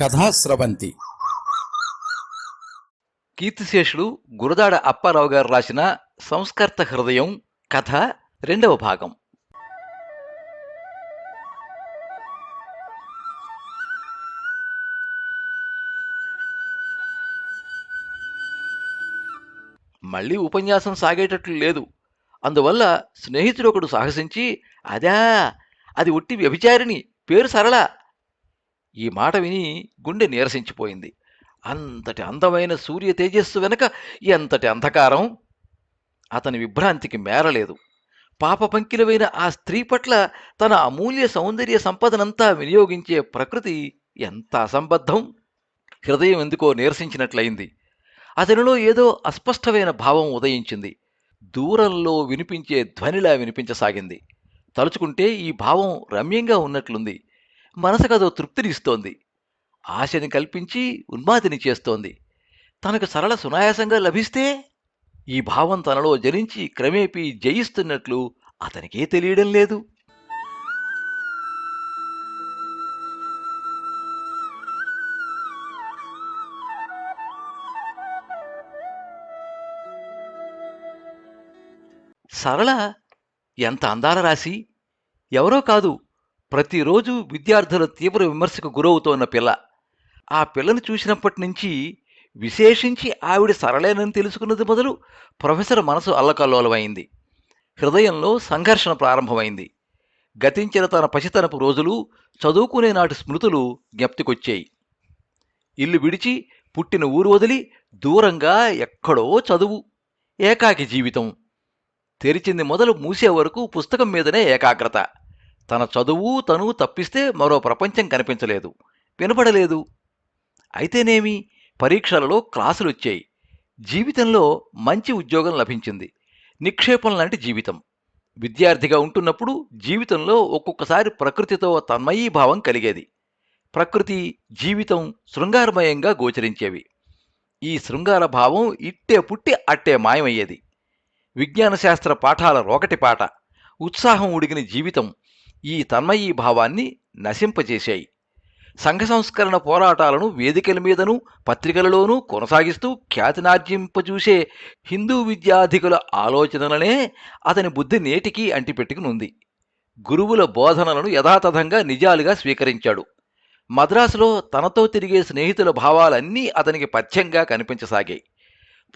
కథాస్రవంతి కీర్తిశేషుడు గురదాడ అప్పారావు గారు రాసిన సంస్కర్త హృదయం కథ రెండవ భాగం. మళ్ళీ ఉపన్యాసం సాగేటట్లు లేదు. అందువల్ల స్నేహితుడు ఒకడు సాహసించి అదా అది ఒట్టి వ్యభిచారిణి పేరు సరళ ఈ మాట విని గుండె నీరసించిపోయింది. అంతటి అందమైన సూర్య తేజస్సు వెనక ఎంతటి అంధకారం? అతని విభ్రాంతికి మేరలేదు. పాప పంకిలమైన ఆ స్త్రీ పట్ల తన అమూల్య సౌందర్య సంపదనంతా వినియోగించే ప్రకృతి ఎంత అసంబద్ధం? హృదయం ఎందుకో నీరసించినట్లయింది. అతనిలో ఏదో అస్పష్టమైన భావం ఉదయించింది. దూరంలో వినిపించే ధ్వనిలా వినిపించసాగింది. తలుచుకుంటే ఈ భావం రమ్యంగా ఉన్నట్లుంది. మనసుకదో తృప్తినిస్తోంది ఆశని కల్పించి ఉన్మాదిని చేస్తోంది. తనకు సరళ సునాయాసంగా లభిస్తే ఈ భావం తనలో జనించి క్రమేపీ జయిస్తున్నట్లు అతనికే తెలియడం లేదు. సరళ ఎంత అందాల రాసి ఎవరో కాదు ప్రతిరోజు విద్యార్థుల తీవ్ర విమర్శకు గురవుతోన్న పిల్ల. ఆ పిల్లను చూసినప్పటి నుంచి విశేషించి ఆవిడ సరళేనని తెలుసుకున్నది మొదలు ప్రొఫెసర్ మనసు అల్లకల్లోలమైంది. హృదయంలో సంఘర్షణ ప్రారంభమైంది. గతించిన తన పసితనపు రోజులు చదువుకునే నాటి స్మృతులు జ్ఞప్తికొచ్చాయి. ఇల్లు విడిచి పుట్టిన ఊరు వదిలి దూరంగా ఎక్కడో చదువు ఏకాకి జీవితం. తెరిచింది మొదలు మూసే వరకు పుస్తకం మీదనే ఏకాగ్రత. తన చదువు తను తప్పిస్తే మరో ప్రపంచం కనిపించలేదు. వినపడలేదు. అయితేనేమి? పరీక్షలలో క్లాసులు వచ్చాయి జీవితంలో మంచి ఉద్యోగం లభించింది. నిక్షేపం లాంటి జీవితం. విద్యార్థిగా ఉంటున్నప్పుడు జీవితంలో ఒక్కొక్కసారి ప్రకృతితో తన్మయీభావం కలిగేది. ప్రకృతి జీవితం శృంగారమయంగా గోచరించేవి. ఈ శృంగార భావం ఇట్టే పుట్టి అట్టే మాయమయ్యేది. విజ్ఞాన శాస్త్ర పాఠాల రోకటి పాట. ఉత్సాహం ఉడిగిన జీవితం ఈ తన్మయీ భావాన్ని నశింపజేశాయి. సంఘ సంస్కరణ పోరాటాలను వేదికల మీదనూ పత్రికలలోనూ కొనసాగిస్తూ ఖ్యాతినార్జింపజూసే హిందూ విద్యాధికుల ఆలోచనలనే అతని బుద్ధి నేటికి అంటిపెట్టుకునుంది. గురువుల బోధనలను యథాతథంగా నిజాలుగా స్వీకరించాడు. మద్రాసులో తనతో తిరిగే స్నేహితుల భావాలన్నీ అతనికి పథ్యంగా కనిపించసాగాయి.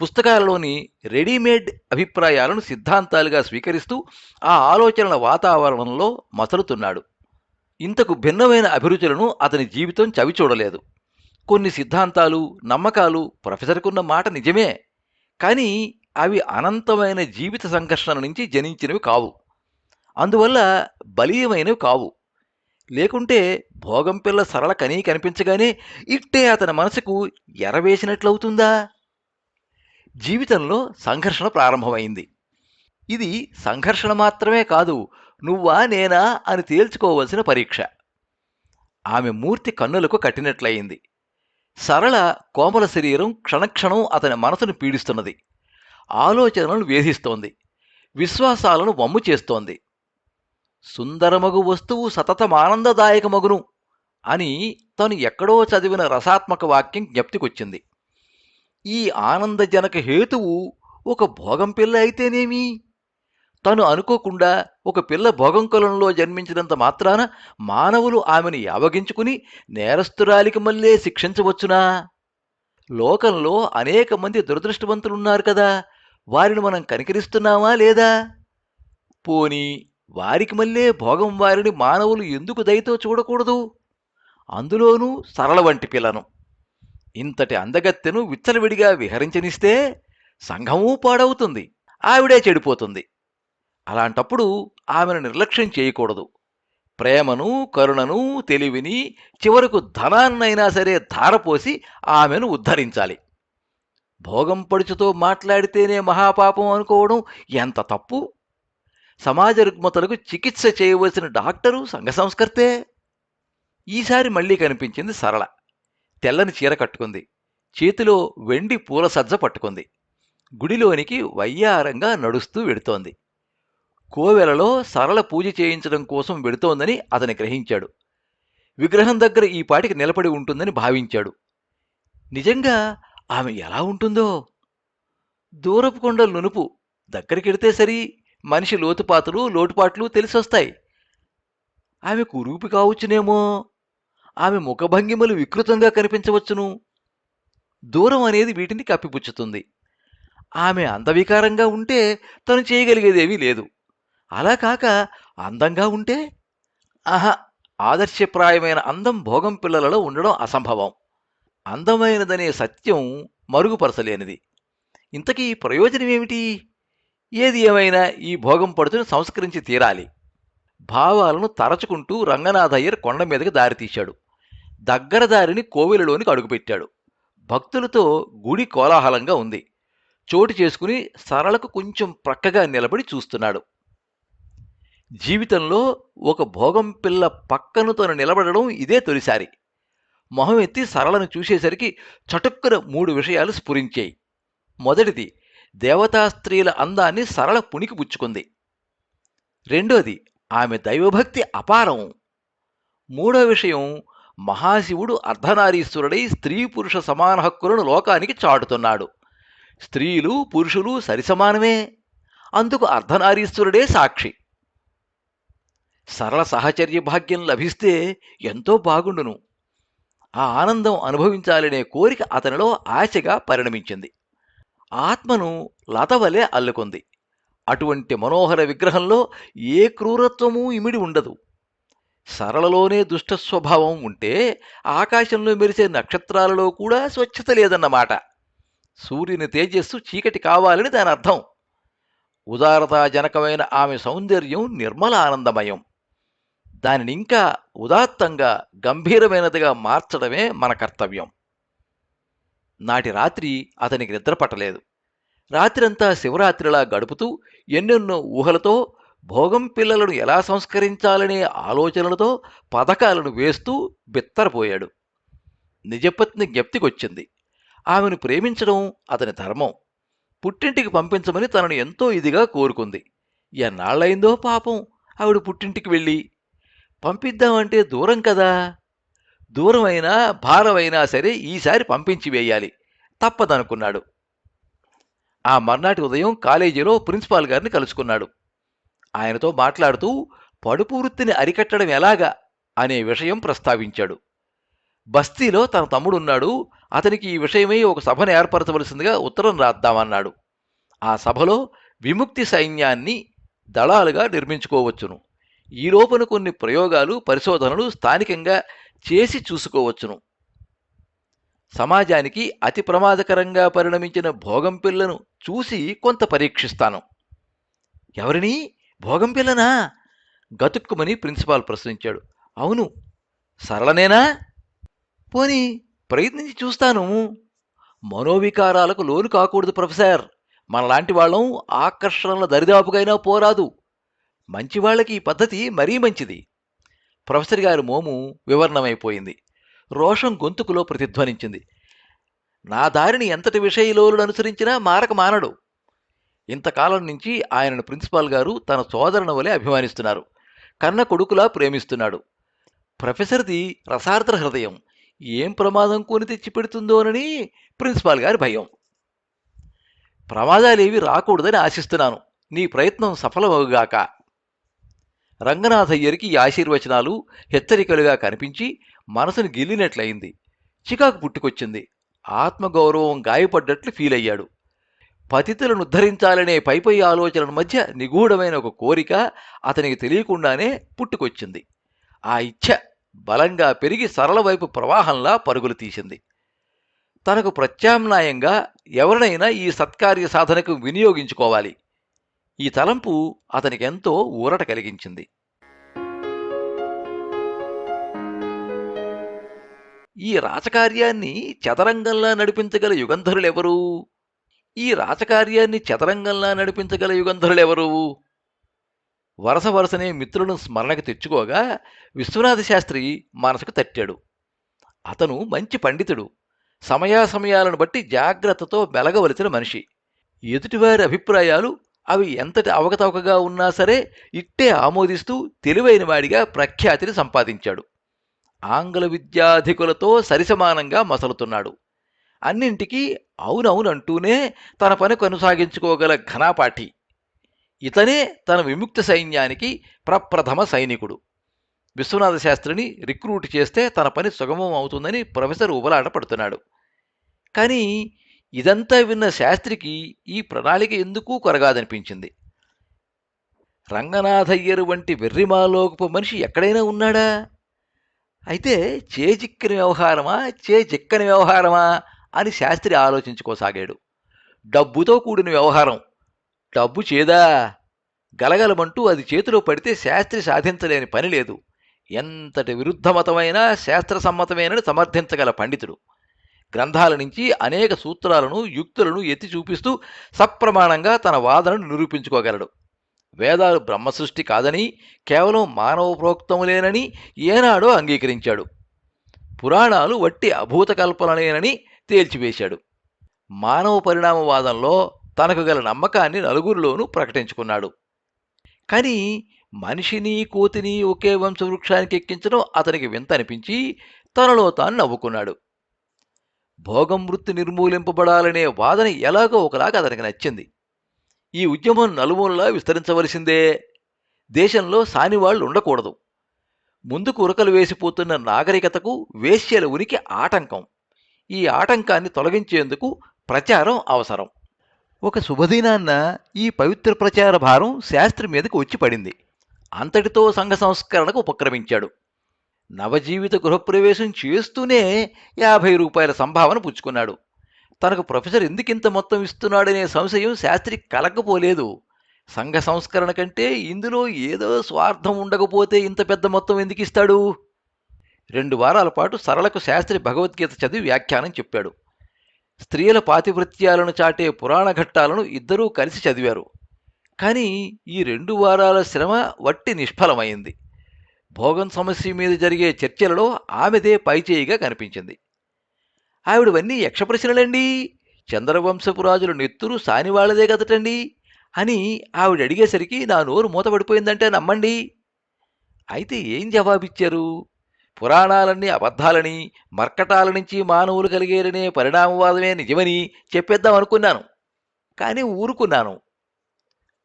పుస్తకాలలోని రెడీమేడ్ అభిప్రాయాలను సిద్ధాంతాలుగా స్వీకరిస్తూ ఆ ఆలోచనల వాతావరణంలో మసలుతున్నాడు. ఇంతకు భిన్నమైన అభిరుచులను అతని జీవితం చవిచూడలేదు. కొన్ని సిద్ధాంతాలు నమ్మకాలు ప్రొఫెసర్కున్న మాట నిజమే కానీ అవి అనంతమైన జీవిత సంఘర్షణ నుంచి జనించినవి కావు. అందువల్ల బలీయమైనవి కావు. లేకుంటే భోగం పిల్ల సరళ కనీ కనిపించగానే ఇట్టే అతని మనసుకు ఎరవేసినట్లవుతుందా? జీవితంలో సంఘర్షణ ప్రారంభమైంది. ఇది సంఘర్షణ మాత్రమే కాదు నువ్వా నేనా అని తేల్చుకోవలసిన పరీక్ష. ఆమె మూర్తి కన్నులకు కట్టినట్లయింది. సరళ కోమల శరీరం క్షణక్షణం అతని మనసును పీడిస్తున్నది. ఆలోచనలను వేధిస్తోంది. విశ్వాసాలను వమ్ము చేస్తోంది. సుందరమగు వస్తువు సతతమానందదాయకమగును అని తను ఎక్కడో చదివిన రసాత్మక వాక్యం జ్ఞప్తికొచ్చింది. ఈ ఆనందజనక హేతువు ఒక భోగం పిల్ల అయితేనేమి? తను అనుకోకుండా ఒక పిల్ల భోగంకులంలో జన్మించినంత మాత్రాన మానవులు ఆమెను యావగించుకుని నేరస్తురాలికి మళ్ళీ శిక్షించవచ్చునా? లోకంలో అనేక మంది దురదృష్టవంతులున్నారు కదా వారిని మనం కనికరిస్తున్నామా లేదా? పోని వారికి మళ్ళీ భోగం వారిని మానవులు ఎందుకు దయతో చూడకూడదు? అందులోనూ సరళ వంటి పిల్లను. ఇంతటి అందగత్తెను విచ్చలవిడిగా విహరించనిస్తే సంఘమూ పాడవుతుంది ఆవిడే చెడిపోతుంది. అలాంటప్పుడు ఆమెను నిర్లక్ష్యం చేయకూడదు. ప్రేమను కరుణను తెలివిని చివరకు ధనాన్నైనా సరే ధారపోసి ఆమెను ఉద్ధరించాలి. భోగం పడుచుతో మాట్లాడితేనే మహాపాపం అనుకోవడం ఎంత తప్పు? సమాజ రుగ్మతలకు చికిత్స చేయవలసిన డాక్టరు సంఘ సంస్కర్తే? ఈసారి మళ్ళీ కనిపించింది సరళ. తెల్లని చీర కట్టుకుంది. చేతిలో వెండి పూల సజ్జ పట్టుకుంది. గుడిలోనికి వయ్యారంగా నడుస్తూ వెడుతోంది. కోవెలలో సరళ పూజ చేయించడం కోసం వెడుతోందని అతని గ్రహించాడు. విగ్రహం దగ్గర ఈ పాటికి నిలబడి ఉంటుందని భావించాడు. నిజంగా ఆమె ఎలా ఉంటుందో? దూరపు కొండల నునుపు దగ్గరికెడితే సరి మనిషి లోతుపాతలు లోటుపాట్లు తెలిసొస్తాయి. ఆమె కురూపి కావచ్చునేమో? ఆమె ముఖభంగిమలు వికృతంగా కనిపించవచ్చును. దూరం అనేది వీటిని కప్పిపుచ్చుతుంది. ఆమె అందవికారంగా ఉంటే తను చేయగలిగేదేమీ లేదు. అలా కాక అందంగా ఉంటే? ఆహా ఆదర్శప్రాయమైన అందం భోగం పిల్లలలో ఉండడం అసంభవం. అందమైనదనే సత్యం మరుగుపరచలేనిది. ఇంతకీ ప్రయోజనమేమిటి? ఏది ఏమైనా ఈ భోగం పడుతుని సంస్కరించి తీరాలి. భావాలను తరచుకుంటూ రంగనాథయ్యర్ కొండ మీదకి దారితీశాడు దగ్గరదారిని కోవిలలోనికి కోవెలలోనికి అడుగుపెట్టాడు. భక్తులతో గుడి కోలాహలంగా ఉంది. చోటు చేసుకుని సరళకు కొంచెం ప్రక్కగా నిలబడి చూస్తున్నాడు. జీవితంలో ఒక భోగం పిల్ల పక్కను తను నిలబడడం ఇదే తొలిసారి. మొహం ఎత్తి సరళను చూసేసరికి చటుక్కున మూడు విషయాలు స్ఫురించాయి. మొదటిది దేవతా స్త్రీల అందాన్ని సరళ పుణికి పుచ్చుకుంది. రెండోది ఆమె దైవభక్తి అపారం. మూడో విషయం మహాశివుడు అర్ధనారీశ్వరుడై స్త్రీ పురుష సమాన హక్కులను లోకానికి చాటుతున్నాడు. స్త్రీలు పురుషులు సరిసమానమే. అందుకు అర్ధనారీశ్వరుడే సాక్షి. సరళ సహచర్య భాగ్యం లభిస్తే ఎంతో బాగుండును. ఆ ఆనందం అనుభవించాలనే కోరిక అతనిలో ఆశగా పరిణమించింది. ఆత్మను లతవలే అల్లుకుంది. అటువంటి మనోహర విగ్రహంలో ఏ క్రూరత్వమూ ఇమిడి ఉండదు. సరళలోనే దుష్ట స్వభావం ఉంటే ఆకాశంలో మెరిసే నక్షత్రాలలో కూడా స్వచ్ఛత లేదన్నమాట. సూర్యుని తేజస్సు చీకటి కావాలని దాని అర్థం. ఉదారతాజనకమైన ఆమె సౌందర్యం నిర్మల ఆనందమయం దానిని ఇంకా ఉదాత్తంగా గంభీరమైనదిగా మార్చడమే మన కర్తవ్యం. నాటి రాత్రి అతనికి నిద్రపట్టలేదు రాత్రంతా శివరాత్రిలా గడుపుతూ ఎన్నెన్నో ఊహలతో భోగం పిల్లలను ఎలా సంస్కరించాలనే ఆలోచనలతో పథకాలను వేస్తూ బిత్తరపోయాడు. నిజపత్ని జ్ఞప్తికొచ్చింది. ఆమెను ప్రేమించడం అతని ధర్మం. పుట్టింటికి పంపించమని తనను ఎంతో ఇదిగా కోరుకుంది. ఎన్నాళ్ళైందో పాపం. ఆవిడ పుట్టింటికి వెళ్ళి పంపిద్దామంటే దూరం కదా. దూరమైనా భారమైనా సరే ఈసారి పంపించి వేయాలి. తప్పదనుకున్నాడు. ఆ మర్నాటి ఉదయం కాలేజీలో ప్రిన్సిపాల్ గారిని కలుసుకున్నాడు. ఆయనతో మాట్లాడుతూ పడుపు వృత్తిని అరికట్టడం ఎలాగా? అనే విషయం ప్రస్తావించాడు. బస్తీలో తన తమ్ముడున్నాడు. అతనికి ఈ విషయమై ఒక సభను ఏర్పరచవలసిందిగా ఉత్తరం రాద్దామన్నాడు. ఆ సభలో విముక్తి సైన్యాన్ని దళాలుగా నిర్మించుకోవచ్చును. ఈ కొన్ని ప్రయోగాలు పరిశోధనలు స్థానికంగా చేసి చూసుకోవచ్చును. సమాజానికి అతి ప్రమాదకరంగా పరిణమించిన భోగం పిల్లను చూసి కొంత పరీక్షిస్తాను. ఎవరిని? భోగం పిల్లనా? గతుక్కుమని ప్రిన్సిపాల్ ప్రశ్నించాడు. అవును సరళనేనా? పోని ప్రయత్నించి చూస్తాను. మనోవికారాలకు లోను కాకూడదు ప్రొఫెసర్. మనలాంటి వాళ్ళం ఆకర్షణల దరిదాపుకైనా పోరాదు. మంచివాళ్ళకి ఈ పద్ధతి మరీ మంచిది. ప్రొఫెసర్ గారి మోము వివరణమైపోయింది. రోషం గొంతుకులో ప్రతిధ్వనించింది. నా దారిని ఎంతటి విషయలోలు అనుసరించినా మారక మానడు. ఇంతకాలం నుంచి ఆయనను ప్రిన్సిపాల్ గారు తన సోదరుని వలె అభిమానిస్తున్నారు. కన్న కొడుకులా ప్రేమిస్తున్నాడు. ప్రొఫెసర్ది రసార్థ హృదయం. ఏం ప్రమాదం కొని తెచ్చిపెడుతుందోనని ప్రిన్సిపాల్ గారి భయం. ప్రమాదాలేవి రాకూడదని ఆశిస్తున్నాను. నీ ప్రయత్నం సఫలమవుగాక. రంగనాథయ్యరికి ఈ ఆశీర్వచనాలు హెచ్చరికలుగా కనిపించి మనసును గిల్లినట్లయింది. చికాకు పుట్టుకొచ్చింది. ఆత్మగౌరవం గాయపడ్డట్లు ఫీల్ అయ్యాడు పతితులను ఉద్ధరించాలనే పైపై ఆలోచనల మధ్య నిగూఢమైన ఒక కోరిక అతనికి తెలియకుండానే పుట్టుకొచ్చింది. ఆ ఇచ్ఛ బలంగా పెరిగి సరళవైపు ప్రవాహంలా పరుగులు తీసింది. తనకు ప్రత్యామ్నాయంగా ఎవరినైనా ఈ సత్కార్య సాధనకు వినియోగించుకోవాలి. ఈ తలంపు అతనికెంతో ఊరట కలిగించింది. ఈ రాచకార్యాన్ని చదరంగంలా నడిపించగల యుగంధరులెవరు? ఈ రాచకార్యాన్ని చదరంగంలా నడిపించగల యుగంధరులెవరు? వరస వరసనే మిత్రులను స్మరణకు తెచ్చుకోగా విశ్వనాథ శాస్త్రి మనసుకు తట్టాడు. అతను మంచి పండితుడు. సమయాసమయాలను బట్టి జాగ్రత్తతో మెలగవలసిన మనిషి. ఎదుటివారి అభిప్రాయాలు అవి ఎంతటి అవకతవకగా ఉన్నా సరే ఇట్టే ఆమోదిస్తూ తెలివైన వాడిగా ప్రఖ్యాతిని సంపాదించాడు. ఆంగ్ల విద్యాధికులతో సరిసమానంగా మసలుతున్నాడు. అన్నింటికీ అవునవునంటూనే తన పని కొనసాగించుకోగల ఘనాపాఠి. ఇతనే తన విముక్త సైన్యానికి ప్రప్రథమ సైనికుడు. విశ్వనాథ శాస్త్రిని రిక్రూట్ చేస్తే తన పని సుగమం అవుతుందని ప్రొఫెసర్ ఉబలాట పడుతున్నాడు. కానీ ఇదంతా విన్న శాస్త్రికి ఈ ప్రణాళిక ఎందుకు కొరగాదనిపించింది? రంగనాథయ్యరు వంటి వెర్రిమాలోకపు మనిషి ఎక్కడైనా ఉన్నాడా? అయితే చేజిక్కిన వ్యవహారమా? చేజిక్కని వ్యవహారమా? అని శాస్త్రి ఆలోచించుకోసాగాడు. డబ్బుతో కూడిన వ్యవహారం. డబ్బు చేదా? గలగలమంటూ అది చేతిలో పడితే శాస్త్రి సాధించలేని పని లేదు. ఎంతటి విరుద్ధమతమైనా శాస్త్ర సమ్మతమేనని సమర్థించగల పండితుడు. గ్రంథాల నుంచి అనేక సూత్రాలను యుక్తులను ఎత్తి చూపిస్తూ సప్రమాణంగా తన వాదనను నిరూపించుకోగలడు. వేదాలు బ్రహ్మ సృష్టి కాదని కేవలం మానవ ప్రోక్తములేనని ఏనాడో అంగీకరించాడు. పురాణాలు వట్టి అభూత కల్పనలేనని తేల్చివేశాడు. మానవ పరిణామవాదంలో తనకు గల నమ్మకాన్ని నలుగురిలోనూ ప్రకటించుకున్నాడు. కానీ మనిషిని కోతిని ఒకే వంశవృక్షానికి ఎక్కించడం అతనికి వింత అనిపించి తనలో తాను నవ్వుకున్నాడు. భోగం వృత్తి నిర్మూలింపబడాలనే వాదన ఎలాగో ఒకలాగా అతనికి నచ్చింది. ఈ ఉద్యమం నలుమూలలా విస్తరించవలసిందే. దేశంలో సానివాళ్ళు ఉండకూడదు. ముందుకు ఉరకలు వేసిపోతున్న నాగరికతకు వేశ్యల ఉనికి ఆటంకం. ఈ ఆటంకాన్ని తొలగించేందుకు ప్రచారం అవసరం. ఒక శుభదినాన్న ఈ పవిత్ర ప్రచార భారం శాస్త్రి మీదకు వచ్చి పడింది. అంతటితో సంఘ సంస్కరణకు ఉపక్రమించాడు. నవజీవిత గృహప్రవేశం చేస్తూనే యాభై రూపాయల సంభావన పుచ్చుకున్నాడు. తనకు ప్రొఫెసర్ ఎందుకింత మొత్తం ఇస్తున్నాడనే సంశయం శాస్త్రి కలగపోలేదు సంఘ సంస్కరణ కంటే ఇందులో ఏదో స్వార్థం ఉండకపోతే ఇంత పెద్ద మొత్తం ఎందుకు ఇస్తాడు? రెండు వారాల పాటు సరళకు శాస్త్రి భగవద్గీత చదివి వ్యాఖ్యానం చెప్పాడు. స్త్రీల పాతివృత్యాలను చాటే పురాణ ఘట్టాలను ఇద్దరూ కలిసి చదివారు. కానీ ఈ రెండు వారాల శ్రమ వట్టి నిష్ఫలమైంది. భోగం సమస్య మీద జరిగే చర్చలలో ఆమెదే పైచేయిగా కనిపించింది. ఆవిడవన్నీ యక్షప్రశ్నలండి? చంద్రవంశపు రాజుల నెత్తురు సానివాళ్ళదే కదటండి? అని ఆవిడ అడిగేసరికి నా నోరు మూతపడిపోయిందంటే నమ్మండి. అయితే ఏం జవాబిచ్చారు? పురాణాలన్నీ అబద్ధాలని మర్కటాల నుంచి మానవులు కలిగేరనే పరిణామవాదమే నిజమని చెప్పేద్దాం అనుకున్నాను. కానీ ఊరుకున్నాను.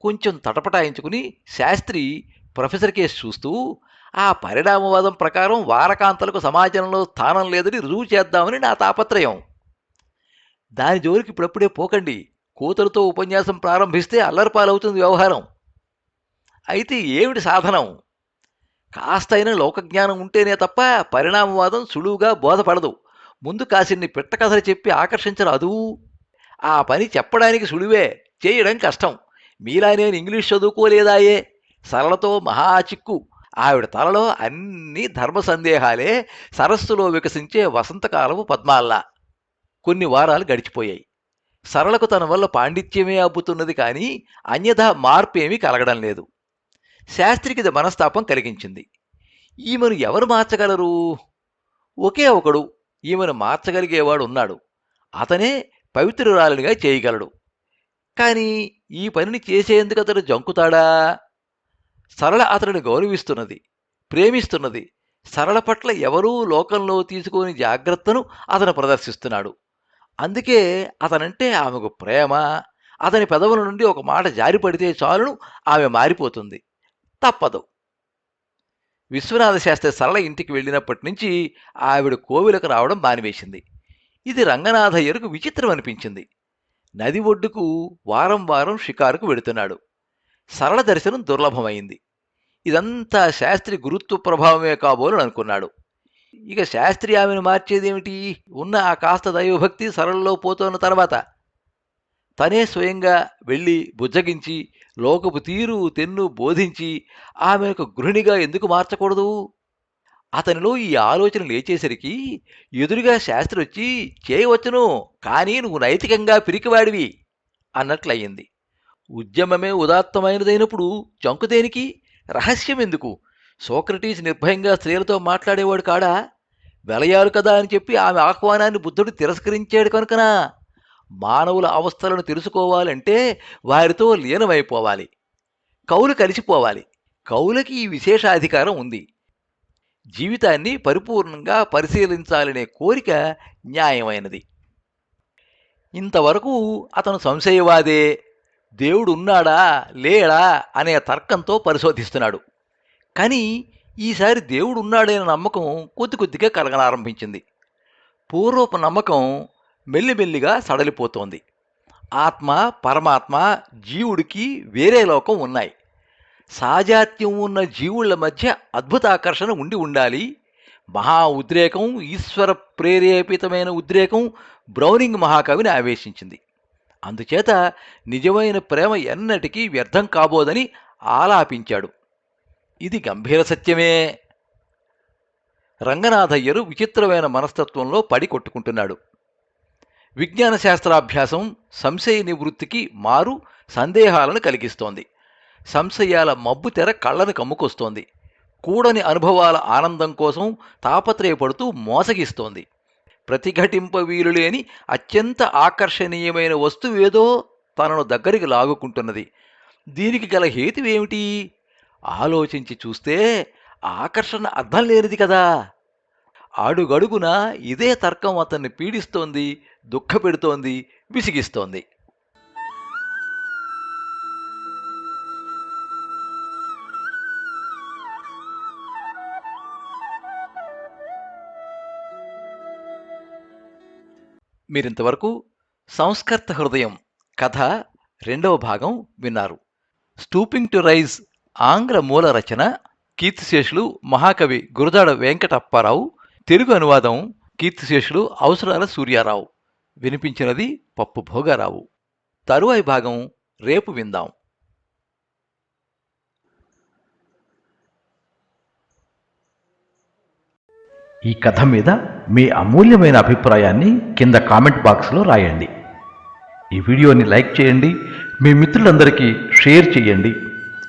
కొంచెం తటపటాయించుకుని శాస్త్రి ప్రొఫెసర్ కేసు చూస్తూ ఆ పరిణామవాదం ప్రకారం వారకాంతలకు సమాజంలో స్థానం లేదని రుజువు చేద్దామని నా తాపత్రయం. దాని జోలికి ఇప్పుడప్పుడే పోకండి. కూతురుతో ఉపన్యాసం ప్రారంభిస్తే అల్లరిపాలవుతుంది వ్యవహారం. అయితే ఏమిటి సాధనం? కాస్తైన లోకజ్ఞానం ఉంటేనే తప్ప పరిణామవాదం సులువుగా బోధపడదు. ముందు కాసిన్ని పిట్టకథలు చెప్పి ఆకర్షించరాదు ఆ పని చెప్పడానికి సులువే చేయడం కష్టం. మీలా నేను ఇంగ్లీష్ చదువుకోలేదాయే? సరళతో మహా చిక్కు ఆవిడ తలలో అన్ని ధర్మ సందేహాలే సరస్సులో వికసించే వసంతకాలపు పద్మాల్లా. కొన్ని వారాలు గడిచిపోయాయి. సరళకు తన వల్ల పాండిత్యమే అబ్బుతున్నది కానీ అన్యథా మార్పేమీ కలగడం లేదు. శాస్త్రికి ఇది మనస్తాపం కలిగించింది. ఈమెను ఎవరు మార్చగలరు? ఒకే ఒకడు ఈమెను మార్చగలిగేవాడు ఉన్నాడు. అతనే పవిత్రురాలునిగా చేయగలడు. కానీ ఈ పనిని చేసేందుకు అతడు జంకుతాడా? సరళ అతడిని గౌరవిస్తున్నది ప్రేమిస్తున్నది. సరళ పట్ల ఎవరూ లోకంలో తీసుకొని జాగ్రత్తను అతను ప్రదర్శిస్తున్నాడు. అందుకే అతనంటే ఆమెకు ప్రేమ అతని పెదవుల నుండి ఒక మాట జారిపడితే చాలును ఆమె మారిపోతుంది. తప్పదు. విశ్వనాథ శాస్త్రి సరళ ఇంటికి వెళ్ళినప్పటి నుంచి ఆవిడ కోవిలకు రావడం మానివేసింది. ఇది రంగనాథయ్యకు విచిత్రం అనిపించింది. నది ఒడ్డుకు వారం వారం షికారుకు వెడుతున్నాడు. సరళ దర్శనం దుర్లభమైంది. ఇదంతా శాస్త్రి గురుత్వ ప్రభావమే కాబోలు అనుకున్నాడు. ఇక శాస్త్రి ఆమెను మార్చేదేమిటి? ఉన్న ఆ కాస్త దైవభక్తి సరళలో పోతున్న తర్వాత తనే స్వయంగా వెళ్ళి బుజ్జగించి లోకపు తీరు తెన్ను బోధించి ఆమెకు గృహిణిగా ఎందుకు మార్చకూడదు? అతనిలో ఈ ఆలోచన లేచేసరికి ఎదురుగా శాస్త్రి వచ్చి చేయవచ్చును కానీ నువ్వు నైతికంగా పిరికివాడివి అన్నట్లయింది. ఉద్యమమే ఉదాత్తమైనదైనప్పుడు చంకుదేనికి రహస్యం ఎందుకు సోక్రటీస్ నిర్భయంగా స్త్రీలతో మాట్లాడేవాడు కాడా? వెలయాలు కదా అని చెప్పి ఆమె ఆహ్వానాన్ని బుద్ధుడు తిరస్కరించాడు కనుకనా? మానవుల అవస్థలను తెలుసుకోవాలంటే వారితో లీనమైపోవాలి. కౌలు కలిసిపోవాలి. కౌలకి ఈ విశేషాధికారం ఉంది. జీవితాన్ని పరిపూర్ణంగా పరిశీలించాలనే కోరిక న్యాయమైనది. ఇంతవరకు అతను సంశయవాదే దేవుడు ఉన్నాడా లేడా? అనే తర్కంతో పరిశోధిస్తున్నాడు. కానీ ఈసారి దేవుడు ఉన్నాడనే నమ్మకం కొద్ది కొద్దిగా కలగనారంభించింది పూర్వపు నమ్మకం మెల్లిమెల్లిగా సడలిపోతోంది. ఆత్మ పరమాత్మ జీవుడికి వేరే లోకం ఉన్నాయి. సాజాత్యం ఉన్న జీవుల మధ్య అద్భుతాకర్షణ ఉండి ఉండాలి. మహా ఉద్రేకం ఈశ్వర ప్రేరేపితమైన ఉద్రేకం బ్రౌనింగ్ మహాకవిని ఆవేశించింది. అందుచేత నిజమైన ప్రేమ ఎన్నటికీ వ్యర్థం కాబోదని ఆలాపించాడు. ఇది గంభీర సత్యమే. రంగనాథయ్యరు విచిత్రమైన మనస్తత్వంలో పడి కొట్టుకుంటున్నాడు. విజ్ఞాన శాస్త్రాభ్యాసం సంశయ నివృత్తికి మారు సందేహాలను కలిగిస్తోంది. సంశయాల మబ్బు తెర కళ్ళను కమ్ముకొస్తోంది. కూడని అనుభవాల ఆనందం కోసం తాపత్రయపడుతూ మోసగిస్తోంది. ప్రతిఘటింప వీలులేని అత్యంత ఆకర్షణీయమైన వస్తువేదో తనను దగ్గరికి లాగుకుంటున్నది. దీనికి గల హేతువేమిటి? ఆలోచించి చూస్తే ఆకర్షణ అర్థం లేనిది కదా. అడుగడుగున ఇదే తర్కం అతన్ని పీడిస్తోంది దుఃఖపెడుతోంది విసిగిస్తోంది. మీరింతవరకు సంస్కర్త హృదయం కథ రెండవ భాగం విన్నారు. స్టూపింగ్ టు రైజ్ ఆంగ్ల మూల రచన కీర్తిశేషులు మహాకవి గురజాడ వెంకటప్పారావు. తెలుగు అనువాదం కీర్తిశేషులు అవసరాల సూర్యారావు. వినిపించినది పప్పు భోగారావు. తరువాయి భాగం రేపు విందాం. ఈ కథ మీద మీ అమూల్యమైన అభిప్రాయాన్ని కింద కామెంట్ బాక్స్లో రాయండి. ఈ వీడియోని లైక్ చేయండి. మీ మిత్రులందరికీ షేర్ చేయండి.